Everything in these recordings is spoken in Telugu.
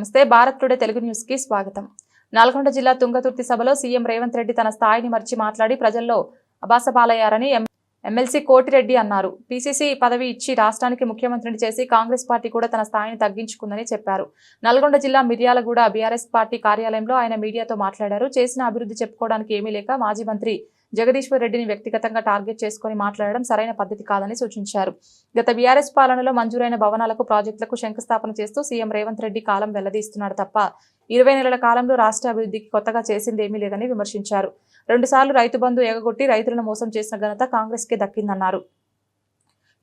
నమస్తే భారత్ టుడే తెలుగు న్యూస్కి స్వాగతం. నల్గొండ జిల్లా తుంగతుర్తి సభలో సీఎం రేవంత్ రెడ్డి తన స్థాయిని మర్చి మాట్లాడి ప్రజల్లో అబాసపాలయ్యారని ఎమ్మెల్సీ కోటిరెడ్డి అన్నారు. పీసీసీ పదవి ఇచ్చి రాష్ట్రానికి ముఖ్యమంత్రిని చేసి కాంగ్రెస్ పార్టీ కూడా తన స్థాయిని తగ్గించుకుందని చెప్పారు. నల్గొండ జిల్లా మిర్యాలగూడ బీఆర్ఎస్ పార్టీ కార్యాలయంలో ఆయన మీడియాతో మాట్లాడారు. చేసిన అభివృద్ధి చెప్పుకోవడానికి ఏమీ లేక మాజీ మంత్రి జగదీశ్వర్ రెడ్డిని వ్యక్తిగతంగా టార్గెట్ చేసుకుని మాట్లాడడం సరైన పద్ధతి కాదని సూచించారు. గత బీఆర్ఎస్ పాలనలో మంజూరైన భవనాలకు ప్రాజెక్టులకు శంకుస్థాపన చేస్తూ సీఎం రేవంత్ రెడ్డి కాలం వెల్లదీస్తున్నాడు తప్ప ఇరవై నెలల కాలంలో రాష్ట్ర అభివృద్ధికి కొత్తగా చేసింది ఏమీ లేదని విమర్శించారు. రెండుసార్లు రైతు బంధు ఎగగొట్టి రైతులను మోసం చేసిన ఘనత కాంగ్రెస్ కే దక్కిందన్నారు.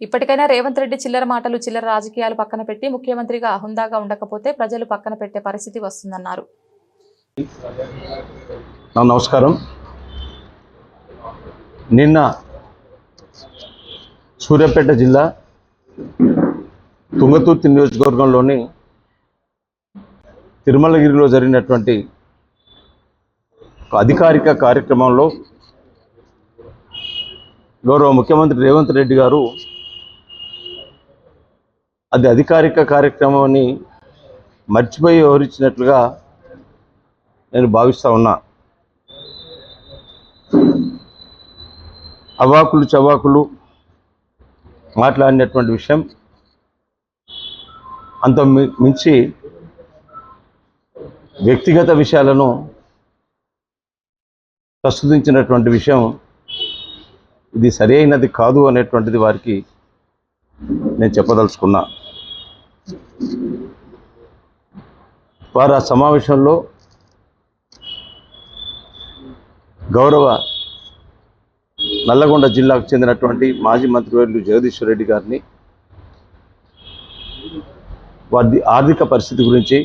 ఇప్పటికైనా రేవంత్ రెడ్డి చిల్లర మాటలు చిల్లర రాజకీయాలు పక్కన పెట్టి ముఖ్యమంత్రిగా హుందాగా ఉండకపోతే ప్రజలు పక్కన పెట్టే పరిస్థితి వస్తుందన్నారు. నమస్కారం. నిన్న సూర్యాపేట జిల్లా తుంగతుర్తి నియోజకవర్గంలోని తిరుమలగిరిలో జరిగినటువంటి అధికారిక కార్యక్రమంలో గౌరవ ముఖ్యమంత్రి రేవంత్ రెడ్డి గారు అది అధికారిక కార్యక్రమాన్ని మర్చిపోయి వివరించినట్లుగా నేను భావిస్తూ ఉన్నా. అవాకులు చవాకులు మాట్లాడినటువంటి విషయం అంత మి- మించి వ్యక్తిగత విషయాలను ప్రస్తుతించినటువంటి విషయం ఇది సరి అయినది కాదు అనేటువంటిది వారికి నేను చెప్పదలుచుకున్నా. వారు ఆ సమావేశంలో గౌరవ నల్లగొండ జిల్లాకు చెందినటువంటి మాజీ మంత్రివర్యులు జగదీశ్వర్ రెడ్డి గారిని వారి ఆర్థిక పరిస్థితి గురించి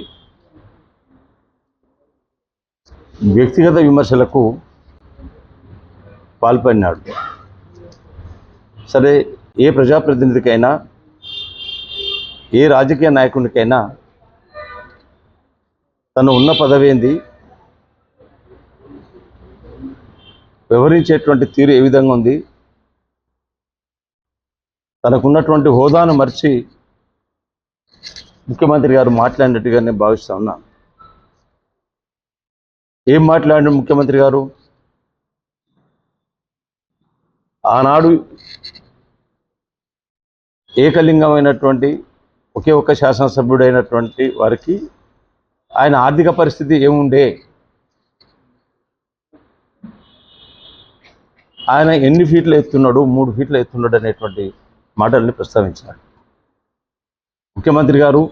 వ్యక్తిగత విమర్శలకు పాల్పడినాడు. సరే ఏ ప్రజాప్రతినిధికైనా ఏ రాజకీయ నాయకునికైనా తను ఉన్న పదవి ఏంది వివరించేటువంటి తీరు ఏ విధంగా ఉంది? తనకున్నటువంటి హోదాను మర్చి ముఖ్యమంత్రి గారు మాట్లాడినట్టుగా నేను భావిస్తా ఉన్నాను ఏం మాట్లాడిన ముఖ్యమంత్రి గారు? ఆనాడు ఏకలింగమైనటువంటి ఒకే ఒక్క శాసనసభ్యుడైనటువంటి వారికి ఆయన ఆర్థిక పరిస్థితి ఏముండే? ఆయన ఎన్ని ఫీట్లు ఎత్తున్నాడు మూడు ఫీట్లు ఎత్తున్నాడు అనేటువంటి మాటల్ని ప్రస్తావించారు ముఖ్యమంత్రి గారు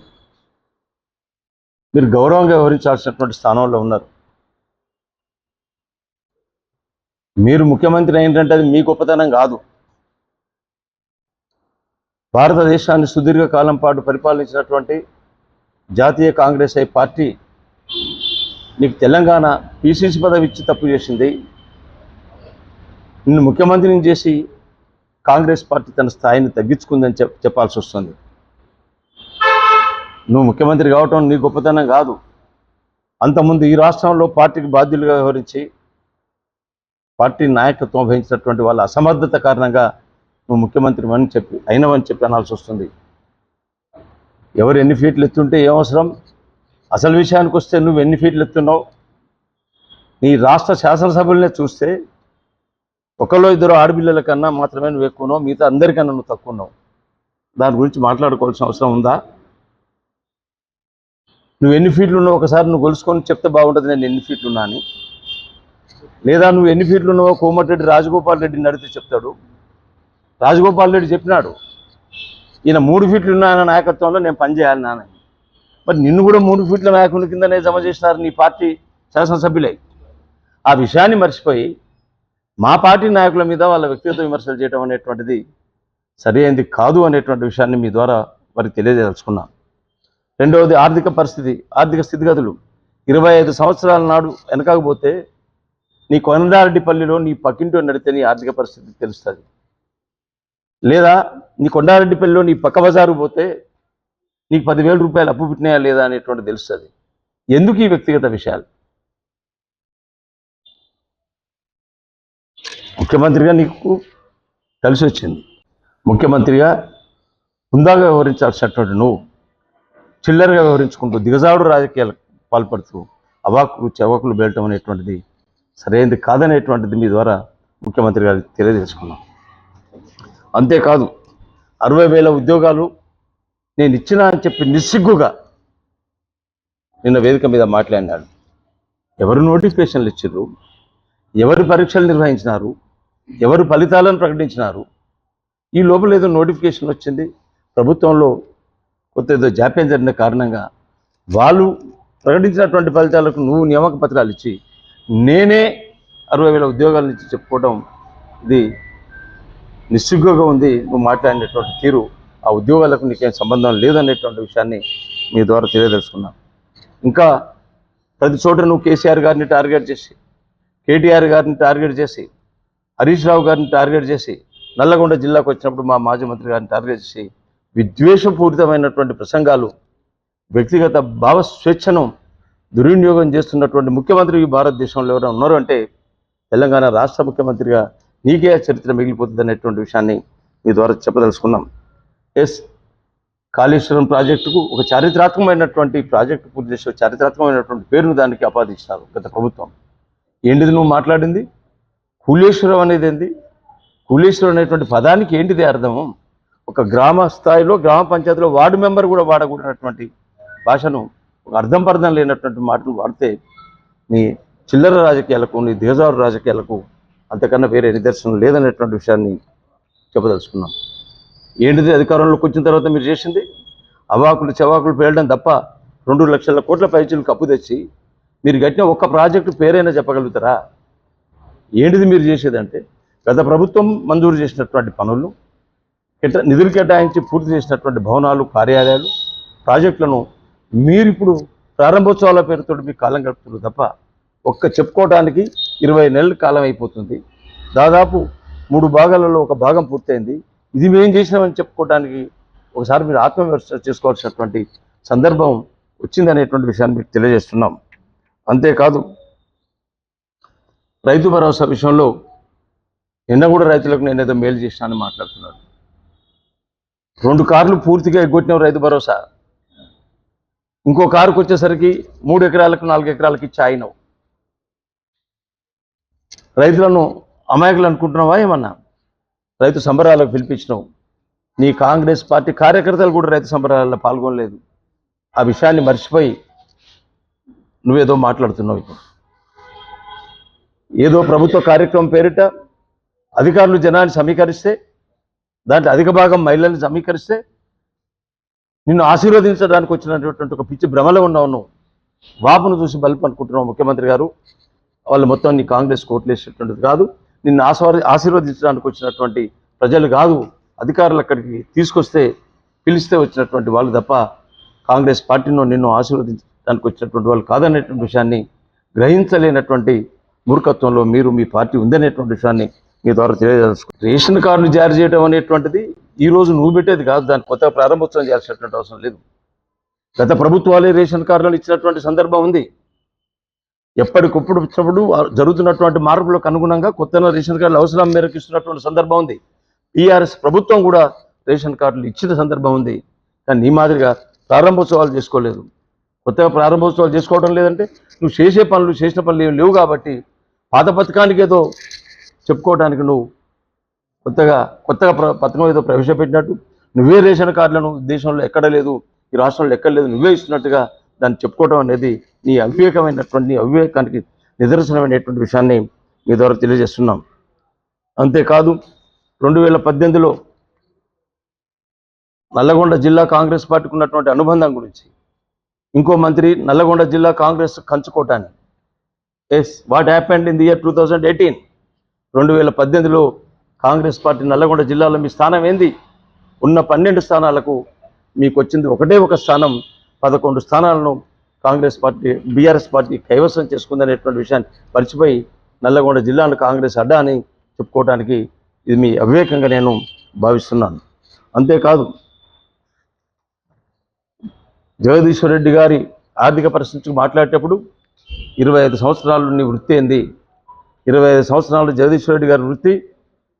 మీరు గౌరవంగా వ్యవహరించాల్సినటువంటి స్థానంలో ఉన్నారు. మీరు ముఖ్యమంత్రి ఏంటంటే అది మీ గొప్పతనం కాదు. భారతదేశాన్ని సుదీర్ఘ కాలం పాటు పరిపాలించినటువంటి జాతీయ కాంగ్రెస్ ఐ పార్టీ నీకు తెలంగాణ పిసిసి పదవి ఇచ్చి తప్పు చేసింది. నిన్ను ముఖ్యమంత్రిని చేసి కాంగ్రెస్ పార్టీ తన స్థాయిని తగ్గించుకుందని చెప్ చెప్పాల్సి వస్తుంది. నువ్వు ముఖ్యమంత్రి కావటం నీ గొప్పతనం కాదు. అంతకుముందు ఈ రాష్ట్రంలో పార్టీకి బాధ్యులుగా వ్యవహరించి పార్టీ నాయకత్వం వహించినటువంటి వాళ్ళ అసమర్థత కారణంగా నువ్వు ముఖ్యమంత్రి అని చెప్పి అయినవని చెప్పి అనాల్సి వస్తుంది. ఎవరు ఎన్ని ఫీట్లు ఎత్తుంటే ఏం అవసరం? అసలు విషయానికి వస్తే నువ్వు ఎన్ని ఫీట్లు ఎత్తున్నావు? నీ రాష్ట్ర శాసనసభలనే చూస్తే ఒకళ్ళో ఇద్దరు ఆడపిల్లల కన్నా మాత్రమే నువ్వు ఎక్కువన్నావు మిగతా అందరికన్నా నువ్వు తక్కువ ఉన్నావు దాని గురించి మాట్లాడుకోవాల్సిన అవసరం ఉందా? నువ్వు ఎన్ని ఫీట్లు ఉన్నావు? ఒకసారి నువ్వు కొలుసుకొని చెప్తే బాగుంటుంది నేను ఎన్ని ఫీట్లు ఉన్నా అని. లేదా నువ్వు ఎన్ని ఫీట్లు ఉన్నావో కోమటిరెడ్డి రాజగోపాల్ రెడ్డిని అడిగితే చెప్తాడు. రాజగోపాల్ రెడ్డి చెప్పినాడు ఈయన మూడు ఫీట్లు ఉన్నాయన్న నాయకత్వంలో నేను పనిచేయాలి నాన్న మరి నిన్ను కూడా మూడు ఫీట్ల నాయకుని కిందనే జమ చేసినారు నీ పార్టీ శాసనసభ్యులై. ఆ విషయాన్ని మర్చిపోయి మా పార్టీ నాయకుల మీద వాళ్ళ వ్యక్తిగత విమర్శలు చేయడం అనేటువంటిది సరి కాదు అనేటువంటి విషయాన్ని మీ ద్వారా వారికి తెలియజేదలుచుకున్నాను రెండవది ఆర్థిక పరిస్థితి ఆర్థిక స్థితిగతులు. ఇరవై ఐదు సంవత్సరాల నాడు వెనకాకపోతే నీ కొండారెడ్డిపల్లిలో నీ పక్కింటో నడితే నీ ఆర్థిక పరిస్థితి తెలుస్తుంది. లేదా నీ కొండారెడ్డిపల్లిలో నీ పక్క బజారు పోతే నీకు పదివేల రూపాయలు అప్పు పుట్టినాయా లేదా అనేటువంటి తెలుస్తుంది. ఎందుకు ఈ వ్యక్తిగత విషయాలు? ముఖ్యమంత్రిగా నీకు కలిసి వచ్చింది. ముఖ్యమంత్రిగా హుందాగా వ్యవహరించాల్సినటువంటి నువ్వు. చిల్లరగా వ్యవహరించుకుంటూ దిగజాడు రాజకీయాలకు పాల్పడుతూ అవాకులు చవాకులు వెళ్ళటం అనేటువంటిది సరైనది కాదనేటువంటిది మీ ద్వారా ముఖ్యమంత్రి గారికి తెలియజేసుకున్నాం. అంతేకాదు అరవై వేల ఉద్యోగాలు నేను ఇచ్చినా అని చెప్పి నిస్సిగ్గుగా నిన్న వేదిక మీద మాట్లాడినాడు. ఎవరు నోటిఫికేషన్లు ఇచ్చారు ఎవరు పరీక్షలు నిర్వహించినారు? ఎవరు ఫలితాలను ప్రకటించినారు? ఈ లోపల ఏదో నోటిఫికేషన్ వచ్చింది. ప్రభుత్వంలో కొత్త ఏదో జాప్యం జరిగిన కారణంగా వాళ్ళు ప్రకటించినటువంటి ఫలితాలకు నువ్వు నియామక పత్రాలు ఇచ్చి నేనే అరవై వేల ఉద్యోగాల నుంచి చెప్పుకోవడం ఇది నిస్సిగ్గుగా ఉంది. నువ్వు మాట్లాడినటువంటి తీరు ఆ ఉద్యోగాలకు నీకేం సంబంధం లేదనేటువంటి విషయాన్ని మీ ద్వారా తెలియదలుచుకున్నాను. ఇంకా ప్రతి చోట నువ్వు కేసీఆర్ గారిని టార్గెట్ చేసి కేటీఆర్ గారిని టార్గెట్ చేసి హరీష్ రావు గారిని టార్గెట్ చేసి నల్లగొండ జిల్లాకు వచ్చినప్పుడు మా మాజీ మంత్రి గారిని టార్గెట్ చేసి విద్వేషపూరితమైనటువంటి ప్రసంగాలు వ్యక్తిగత భావ స్వేచ్ఛను దుర్వినియోగం చేస్తున్నటువంటి ముఖ్యమంత్రి ఈ భారతదేశంలో ఎవరైనా ఉన్నారు అంటే తెలంగాణ రాష్ట్ర ముఖ్యమంత్రిగా నీకే ఆ చరిత్ర మిగిలిపోతుంది అనేటువంటి విషయాన్ని మీ ద్వారా చెప్పదలుచుకున్నాం. ఎస్ కాళేశ్వరం ప్రాజెక్టుకు ఒక చారిత్రాత్మకమైనటువంటి ప్రాజెక్టు పూర్తి చేసే చారిత్రాత్మకమైనటువంటి పేరును దానికి ఆపాదించినారు గత ప్రభుత్వం. ఏంటిది నువ్వు మాట్లాడింది? కులేశ్వరం అనేది ఏంది కులేశ్వరం అనేటువంటి పదానికి ఏంటిది అర్థము ఒక గ్రామ స్థాయిలో గ్రామ పంచాయతీలో వార్డు మెంబర్ కూడా వాడకూడనటువంటి భాషను ఒక అర్థం పర్థం లేనటువంటి మాటలు వాడితే నీ చిల్లర రాజకీయాలకు నీ దిగజారు రాజకీయాలకు అంతకన్నా వేరే నిదర్శనం లేదనేటువంటి విషయాన్ని చెప్పదలుచుకున్నాం. ఏంటిది అధికారంలోకి వచ్చిన తర్వాత మీరు చేసింది? అవాకులు చవాకులు పేలడం తప్ప రెండు లక్షల కోట్ల పైచీలు కప్పు తెచ్చి మీరు కట్టిన ఒక్క ప్రాజెక్టు పేరైనా చెప్పగలుగుతారా? ఏంటిది మీరు చేసేదంటే గత ప్రభుత్వం మంజూరు చేసినటువంటి పనులు కేటా నిధులు కేటాయించి పూర్తి చేసినటువంటి భవనాలు కార్యాలయాలు ప్రాజెక్టులను మీరు ఇప్పుడు ప్రారంభోత్సవాల పేరుతో మీ కాలం గడుపుతున్నారు తప్ప ఒక్క చెప్పుకోవడానికి ఇరవై నెలల కాలం అయిపోతుంది. దాదాపు మూడు భాగాలలో ఒక భాగం పూర్తయింది. ఇది మేము చేసినామని చెప్పుకోవడానికి ఒకసారి మీరు ఆత్మవిమర్శ చేసుకోవాల్సినటువంటి సందర్భం వచ్చిందనేటువంటి విషయాన్ని మీకు తెలియజేస్తున్నాం. అంతేకాదు రైతు భరోసా విషయంలో నిన్న కూడా రైతులకు నేను ఏదో మేలు చేసినానని మాట్లాడుతున్నాడు రెండు కార్లు పూర్తిగా ఎగ్గొట్టినావు రైతు భరోసా. ఇంకో కారుకు వచ్చేసరికి మూడు ఎకరాలకు నాలుగు ఎకరాలకి చాయినవు రైతులను అమాయకులు అనుకుంటున్నావా ఏమన్నా? రైతు సంబరాలకు పిలిపించినావు. నీ కాంగ్రెస్ పార్టీ కార్యకర్తలు కూడా రైతు సంబరాలలో పాల్గొనలేదు. ఆ విషయాన్ని మర్చిపోయి నువ్వేదో మాట్లాడుతున్నావు ఇప్పుడు. ఏదో ప్రభుత్వ కార్యక్రమం పేరిట అధికారులు జనాన్ని సమీకరిస్తే దాంట్లో అధిక భాగం మహిళల్ని సమీకరిస్తే నిన్ను ఆశీర్వదించడానికి వచ్చినటువంటి ఒక పిచ్చి భ్రమలో ఉన్నావు నువ్వు. వాపును చూసి బల్పు అనుకుంటున్నావు ముఖ్యమంత్రి గారు. వాళ్ళు మొత్తం నీ కాంగ్రెస్ కోట్లేసేటువంటిది కాదు. నిన్ను ఆశీర్వ ఆశీర్వదించడానికి వచ్చినటువంటి ప్రజలు కాదు. అధికారులు అక్కడికి తీసుకొస్తే పిలిస్తే వచ్చినటువంటి వాళ్ళు తప్ప కాంగ్రెస్ పార్టీను నిన్ను ఆశీర్వదించడానికి వచ్చినటువంటి వాళ్ళు కాదనేటువంటి విషయాన్ని గ్రహించలేనటువంటి మూర్ఖత్వంలో మీరు మీ పార్టీ ఉందనేటువంటి విషయాన్ని మీ ద్వారా తెలియజేసుకో రేషన్ కార్డులు జారీ చేయడం అనేటువంటిది ఈ రోజు నువ్వు పెట్టేది కాదు దాన్ని కొత్తగా ప్రారంభోత్సవం చేయాల్సినటువంటి అవసరం లేదు. గత ప్రభుత్వాలే రేషన్ కార్డులను ఇచ్చినటువంటి సందర్భం ఉంది. ఎప్పటికప్పుడు వచ్చినప్పుడు జరుగుతున్నటువంటి మార్పులకు అనుగుణంగా కొత్త రేషన్ కార్డులు అవసరం మేరకు ఇస్తున్నటువంటి సందర్భం ఉంది. టీఆర్ఎస్ ప్రభుత్వం కూడా రేషన్ కార్డులు ఇచ్చిన సందర్భం ఉంది. కానీ నీ మాదిరిగా ప్రారంభోత్సవాలు చేసుకోలేదు. కొత్తగా ప్రారంభోత్సవాలు చేసుకోవడం లేదంటే నువ్వు చేసే పనులు చేసిన పనులు ఏమి లేవు కాబట్టి పాత పథకానికి ఏదో చెప్పుకోవడానికి నువ్వు కొత్తగా కొత్తగా ప్ర- పథకం ఏదో ప్రవేశపెట్టినట్టు నువ్వే రేషన్ కార్డులను దేశంలో ఎక్కడ లేదు ఈ రాష్ట్రంలో ఎక్కడ లేదు నువ్వే ఇస్తున్నట్టుగా దాన్ని చెప్పుకోవడం అనేది నీ అవివేకమైనటువంటి అవివేకానికి నిదర్శనమైనటువంటి విషయాన్ని మీ ద్వారా తెలియజేస్తున్నాం. అంతేకాదు రెండు వేల పద్దెనిమిదిలో నల్లగొండ జిల్లా కాంగ్రెస్ పార్టీకి ఉన్నటువంటి అనుబంధం గురించి ఇంకో మంత్రి నల్లగొండ జిల్లా Congress కంచుకోవటాన్ని yes what happened in the year two thousand eighteen రెండు వేల పద్దెనిమిదిలో కాంగ్రెస్ పార్టీ నల్లగొండ జిల్లాలో మీ స్థానం ఏంది? ఉన్న పన్నెండు స్థానాలకు మీకు వచ్చింది ఒకటే ఒక స్థానం పదకొండు స్థానాలను కాంగ్రెస్ పార్టీ బీఆర్ఎస్ పార్టీ కైవసం చేసుకుందనేటువంటి విషయాన్ని మర్చిపోయి నల్లగొండ జిల్లాను కాంగ్రెస్ అడ్డా అని చెప్పుకోవడానికి ఇది మీ అవివేకంగా నేను భావిస్తున్నాను. అంతేకాదు జగదీశ్వర్ రెడ్డి గారి ఆర్థిక పరిస్థితికి మాట్లాడేటప్పుడు ఇరవై ఐదు సంవత్సరాలు నీ వృత్తి ఏంది? ఇరవై ఐదు సంవత్సరాలు జగదీశ్వరెడ్డి గారి వృత్తి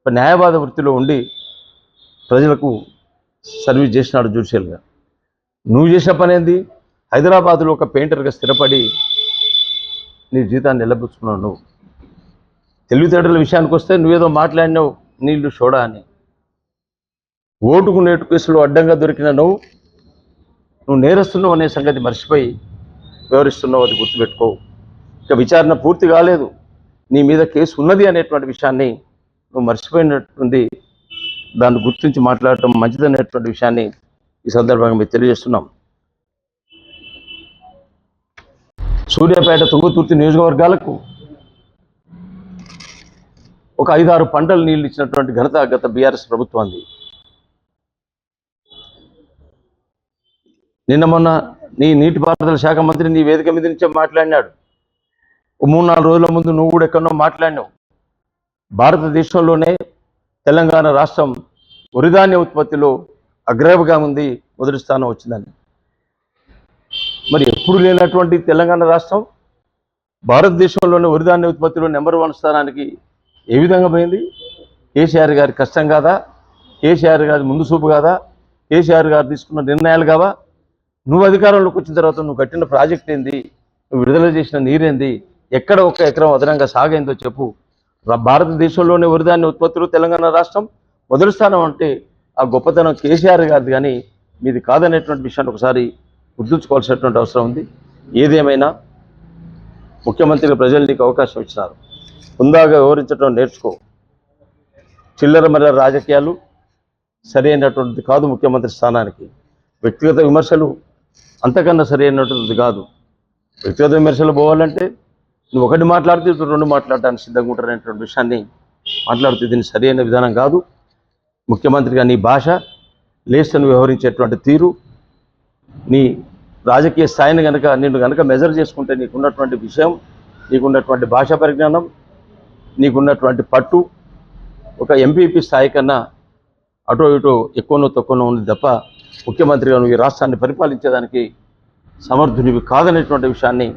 న్యాయవాద వృత్తిలో ఉండి ప్రజలకు సర్వీస్ చేసినాడు జ్యుడిషియల్గా నువ్వు చేసిన పని ఏంది? హైదరాబాద్లో ఒక పెయింటర్గా స్థిరపడి నీ జీతాన్ని నిలబుచ్చుకున్నావు నువ్వు. తెలివితేటల విషయానికి వస్తే నువ్వేదో మాట్లాడినావు నీళ్ళు చూడా అని. ఓటుకు నేటు కేసులో అడ్డంగా దొరికిన నువ్వు నువ్వు నేరస్తున్నావు అనే సంగతి మర్చిపోయి వివరిస్తున్నావు అది గుర్తుపెట్టుకో ఇక విచారణ పూర్తి కాలేదు. నీ మీద కేసు ఉన్నది అనేటువంటి విషయాన్ని నువ్వు మర్చిపోయినట్టుంది. దాన్ని గుర్తించి మాట్లాడటం మంచిదనేటువంటి విషయాన్ని ఈ సందర్భంగా మీకు తెలియజేస్తున్నాం. సూర్యాపేట తుంగతుర్తి నియోజకవర్గాలకు ఒక ఐదారు పంటలు నీళ్ళు ఇచ్చినటువంటి ఘనత గత బీఆర్ఎస్ ప్రభుత్వాన్ని నిన్న మొన్న నీ నీటిపారుదల శాఖ మంత్రి నీ వేదిక మీద నుంచే మాట్లాడినాడు. మూడు నాలుగు రోజుల ముందు నువ్వు కూడా ఎక్కడో మాట్లాడినావు. భారతదేశంలోనే తెలంగాణ రాష్ట్రం వరిధాన్య ఉత్పత్తిలో అగ్రవగా ఉంది మొదటి స్థానం వచ్చిందని. మరి ఎప్పుడు లేనటువంటి తెలంగాణ రాష్ట్రం భారతదేశంలోనే వరిధాన్య ఉత్పత్తిలో నెంబర్ వన్ స్థానానికి ఏ విధంగా పోయింది? కేసీఆర్ గారి కష్టం కాదా? కేసీఆర్ గారి ముందు చూపు కాదా? కేసీఆర్ గారు తీసుకున్న నిర్ణయాలు కావా? నువ్వు అధికారంలోకి వచ్చిన తర్వాత నువ్వు కట్టిన ప్రాజెక్ట్ ఏంది? నువ్వు విడుదల చేసిన నీరేంది? ఎక్కడ ఒక ఎకరం అదనంగా సాగైందో చెప్పు. భారతదేశంలోని భారతదేశంలోనే వరిధాన్య ఉత్పత్తులు తెలంగాణ రాష్ట్రం మొదటి స్థానం అంటే ఆ గొప్పతనం కేసీఆర్ గారిది కానీ మీది కాదనేటువంటి విషయాన్ని ఒకసారి గుర్తుంచుకోవాల్సినటువంటి అవసరం ఉంది. ఏదేమైనా ముఖ్యమంత్రి ప్రజలు నీకు అవకాశం ఇచ్చినారు. హుందాగా వివరించడం నేర్చుకో. చిల్లర మల్లర రాజకీయాలు సరైనటువంటిది కాదు ముఖ్యమంత్రి స్థానానికి. వ్యక్తిగత విమర్శలు అంతకన్నా సరైనటువంటిది కాదు. వ్యక్తిగత విమర్శలు పోవాలంటే నువ్వు ఒకటి మాట్లాడితే రెండు మాట్లాడడానికి సిద్ధంగా ఉంటారనేటువంటి విషయాన్ని మాట్లాడితే దీన్ని సరైన విధానం కాదు. ముఖ్యమంత్రిగా నీ భాష లేస్టను వ్యవహరించేటువంటి తీరు నీ రాజకీయ స్థాయిని కనుక నిన్ను కనుక మెజర్ చేసుకుంటే నీకున్నటువంటి విషయం నీకున్నటువంటి భాషా పరిజ్ఞానం నీకున్నటువంటి పట్టు ఒక ఎంపీపీ స్థాయి కన్నా అటో ఇటో ఎక్కువనో తక్కువనో ఉంది తప్ప ముఖ్యమంత్రిగా నువ్వు ఈ రాష్ట్రాన్ని పరిపాలించేదానికి సమర్థునివి కాదనేటువంటి విషయాన్ని